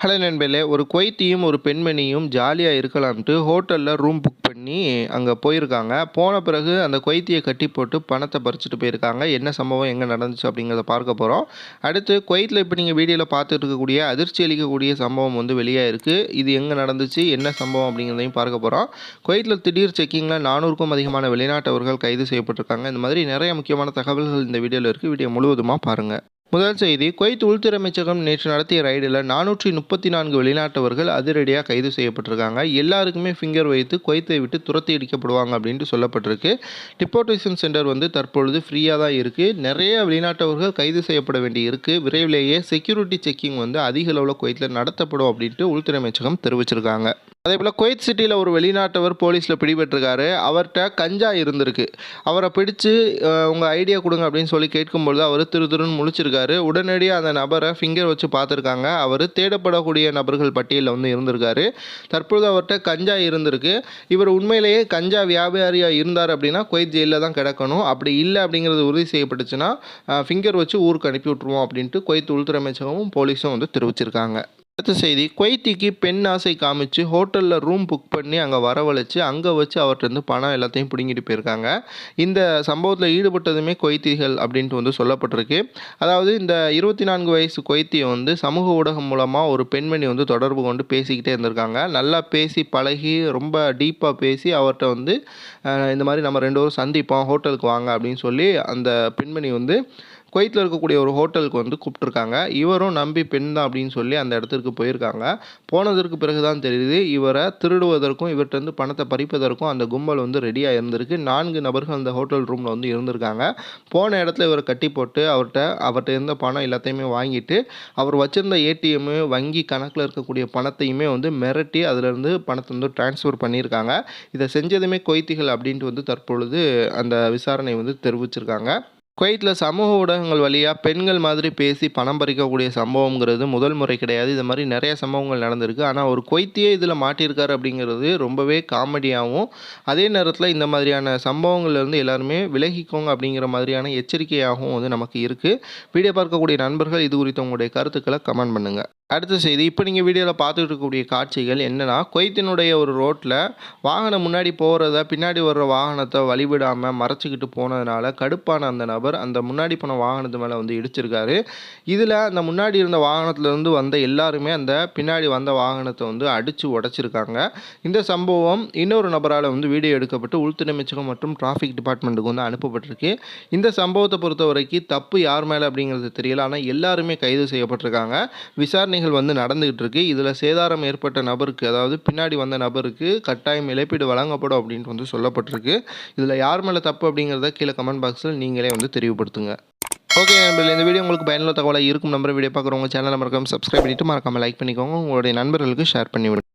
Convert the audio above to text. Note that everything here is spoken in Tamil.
ஹலோ நண்பர்களே ஒரு குவைத்தியும் ஒரு பெண்மணியும் ஜாலியாக இருக்கலாம்ட்டு ஹோட்டலில் ரூம் புக் பண்ணி அங்கே போயிருக்காங்க. போன பிறகு அந்த குவைத்தியை கட்டி போட்டு பணத்தை பறிச்சுட்டு போயிருக்காங்க. என்ன சம்பவம் எங்கே நடந்துச்சு அப்படிங்கிறத பார்க்க போகிறோம் அடுத்து குவைத்தில் இப்போ நீங்கள் வீடியோவில் பார்த்துட்டு இருக்கக்கூடிய அதிர்ச்சி அளிக்கக்கூடிய சம்பவம் வந்து வெளியாக இருக்குது இது எங்கே நடந்துச்சு என்ன சம்பவம் அப்படிங்கிறதையும் பார்க்க போகிறோம் குவைத்தில் திடீர் செக்கிங்கில் நானூறுக்கும் அதிகமான வெளிநாட்டவர்கள் கைது செய்யப்பட்டிருக்காங்க. இந்த மாதிரி நிறைய முக்கியமான தகவல்கள் இந்த வீடியோவில் இருக்குது வீடியோ முழுவதுமாக பாருங்கள் முதல் செய்தி குவைத் உள்துறை அமைச்சகம் நேற்று நடத்திய ரைடில் நானூற்றி முப்பத்தி நான்கு வெளிநாட்டவர்கள் அதிரடியாக கைது செய்யப்பட்டிருக்காங்க. எல்லாருக்குமே ஃபிங்கர் வைத்து குவைத்தை விட்டு துரத்தி அடிக்கப்படுவாங்க அப்படின்ட்டு சொல்லப்பட்டிருக்கு. டிப்போர்டேஷன் சென்டர் வந்து தற்பொழுது ஃப்ரீயாக தான் இருக்குது நிறைய வெளிநாட்டவர்கள் கைது செய்யப்பட வேண்டி இருக்குது விரைவிலேயே செக்யூரிட்டி செக்கிங் வந்து அதிக அளவில் குவைத்தில் நடத்தப்படும் அப்படின்ட்டு உள்துறை அமைச்சகம் தெரிவிச்சிருக்காங்க. அதே போல் குவைத் சிட்டியில் ஒரு வெளிநாட்டவர் போலீஸில் பிடிபட்டிருக்காரு. அவர்கிட்ட கஞ்சா இருந்திருக்கு. அவரை பிடிச்சு உங்கள் ஐடியா கொடுங்க அப்படின்னு சொல்லி கேட்கும்பொழுது அவர் திரு திருன்னு முழிச்சிருக்காரு. உடனடியாக அந்த நபரை ஃபிங்கர் வச்சு பார்த்துருக்காங்க. அவர் தேடப்படக்கூடிய நபர்கள் பட்டியலில் வந்து இருந்திருக்காரு. தற்பொழுது அவர்கிட்ட கஞ்சா இருந்திருக்கு. இவர் உண்மையிலேயே கஞ்சா வியாபாரியாக இருந்தார் அப்படின்னா குவைத் ஜெயிலில் தான் கிடக்கணும். அப்படி இல்லை அப்படிங்கிறது உறுதி செய்யப்பட்டுச்சுன்னா ஃபிங்கர் வச்சு ஊருக்கு அனுப்பி விட்ருவோம் அப்படின்ட்டு குவைத் உள்துறை அமைச்சகமும் போலீஸும் வந்து தெரிவிச்சிருக்காங்க. அடுத்த செய்தி குவைத்திக்கு பெண் ஆசை காமிச்சு ஹோட்டலில் ரூம் புக் பண்ணி அங்கே வரவழைச்சு அங்கே வச்சு அவர்கிட்ட பணம் எல்லாத்தையும் பிடுங்கிட்டு போயிருக்காங்க. இந்த சம்பவத்தில் ஈடுபட்டதுமே கொய்த்திகள் அப்படின்ட்டு வந்து சொல்லப்பட்டிருக்கு. அதாவது இந்த இருபத்தி நான்கு வயசு கொய்த்தியை வந்து சமூக ஊடகம் மூலமாக ஒரு பெண்மணி வந்து தொடர்பு கொண்டு பேசிக்கிட்டே இருந்திருக்காங்க. நல்லா பேசி பழகி ரொம்ப டீப்பாக பேசி அவர்கிட்ட வந்து இந்த மாதிரி நம்ம ரெண்டு பேரும் சந்திப்போம் ஹோட்டலுக்கு வாங்க அப்படின்னு சொல்லி அந்த பெண்மணி வந்து குவைத்தில் இருக்கக்கூடிய ஒரு ஹோட்டலுக்கு வந்து கூப்பிட்ருக்காங்க இவரும் நம்பி பெண் தான் அப்படின்னு சொல்லி அந்த இடத்திற்கு போயிருக்காங்க. போனதற்கு பிறகு தான் தெரியுது இவரை திருடுவதற்கும் இவர்கிட்ட பணத்தை பறிப்பதற்கும் அந்த கும்பல் வந்து ரெடியாக இருந்திருக்கு. நான்கு நபர்கள் அந்த ஹோட்டல் ரூமில் வந்து இருந்திருக்காங்க. போன இடத்துல இவரை கட்டி போட்டு அவர்கிட்ட அவர்கிட்ட இருந்த பணம் எல்லாத்தையுமே வாங்கிட்டு அவர் வச்சுருந்த ஏடிஎம்மு வங்கி கணக்கில் இருக்கக்கூடிய பணத்தையுமே வந்து மிரட்டி அதிலிருந்து பணத்தை வந்து டிரான்ஸ்ஃபர் பண்ணியிருக்காங்க. இதை செஞ்சதுமே கொய்த்திகள் அப்படின்ட்டு வந்து தற்பொழுது அந்த விசாரணை வந்து தெரிவிச்சிருக்காங்க. குவைத்தில் சமூக ஊடகங்கள் வழியாக பெண்கள் மாதிரி பேசி பணம் பறிக்கக்கூடிய சம்பவங்கிறது முதல் முறை கிடையாது. இது மாதிரி நிறைய சம்பவங்கள் நடந்திருக்கு. ஆனால் ஒரு குவைத்தியே இதில் மாட்டியிருக்காரு அப்படிங்கிறது ரொம்பவே காமெடியாகவும் அதே நேரத்தில் இந்த மாதிரியான சம்பவங்கள்லேருந்து எல்லாருமே விலகிக்கோங்க அப்படிங்கிற மாதிரியான எச்சரிக்கையாகவும் வந்து நமக்கு இருக்குது வீடியோ பார்க்கக்கூடிய நண்பர்கள் இது குறித்து உங்களுடைய கருத்துக்களை கமெண்ட் பண்ணுங்கள் அடுத்த செய்தி இப்போ நீங்கள் வீடியோவில் பார்த்துட்டு இருக்கக்கூடிய காட்சிகள் என்னென்னா கொய்த்தினுடைய ஒரு ரோட்டில் வாகனம் முன்னாடி போகிறத பின்னாடி வர்ற வாகனத்தை வழிவிடாமல் மறைச்சிக்கிட்டு போனதுனால கடுப்பான அந்த நபர் அந்த முன்னாடி போன வாகனத்து மேலே வந்து இடிச்சிருக்காரு. இதில் அந்த முன்னாடி இருந்த வாகனத்துலேருந்து வந்த எல்லாருமே அந்த பின்னாடி வந்த வாகனத்தை வந்து அடித்து உடச்சிருக்காங்க. இந்த சம்பவம் இன்னொரு நபரால் வந்து வீடியோ எடுக்கப்பட்டு உள்துறை அமைச்சகம் மற்றும் டிராஃபிக் டிபார்ட்மெண்ட்டுக்கு வந்து அனுப்பப்பட்டிருக்கு. இந்த சம்பவத்தை பொறுத்த வரைக்கும் தப்பு யார் மேலே அப்படிங்கிறது தெரியல. ஆனால் எல்லாருமே கைது செய்யப்பட்டிருக்காங்க. விசாரணை விசாரணைகள் வந்து நடந்துகிட்டு இருக்கு இதில் சேதாரம் ஏற்பட்ட நபருக்கு அதாவது பின்னாடி வந்த நபருக்கு கட்டாயம் இழப்பீடு வழங்கப்படும் அப்படின்ட்டு வந்து சொல்லப்பட்டிருக்கு. இதில் யார் மேலே தப்பு அப்படிங்கிறத கீழே கமெண்ட் பாக்ஸில் நீங்களே வந்து தெரிவுபடுத்துங்க. ஓகே நண்பர்கள் இந்த வீடியோ உங்களுக்கு பயனுள்ள தகவலாக இருக்கும் நம்பர் வீடியோ பார்க்குறவங்க சேனலில் மறக்காமல் சப்ஸ்கிரைப் பண்ணிவிட்டு மறக்காமல் லைக் பண்ணிக்கோங்க. உங்களுடைய நண்பர்களுக்கு ஷேர் பண்ணிவிடுங்க.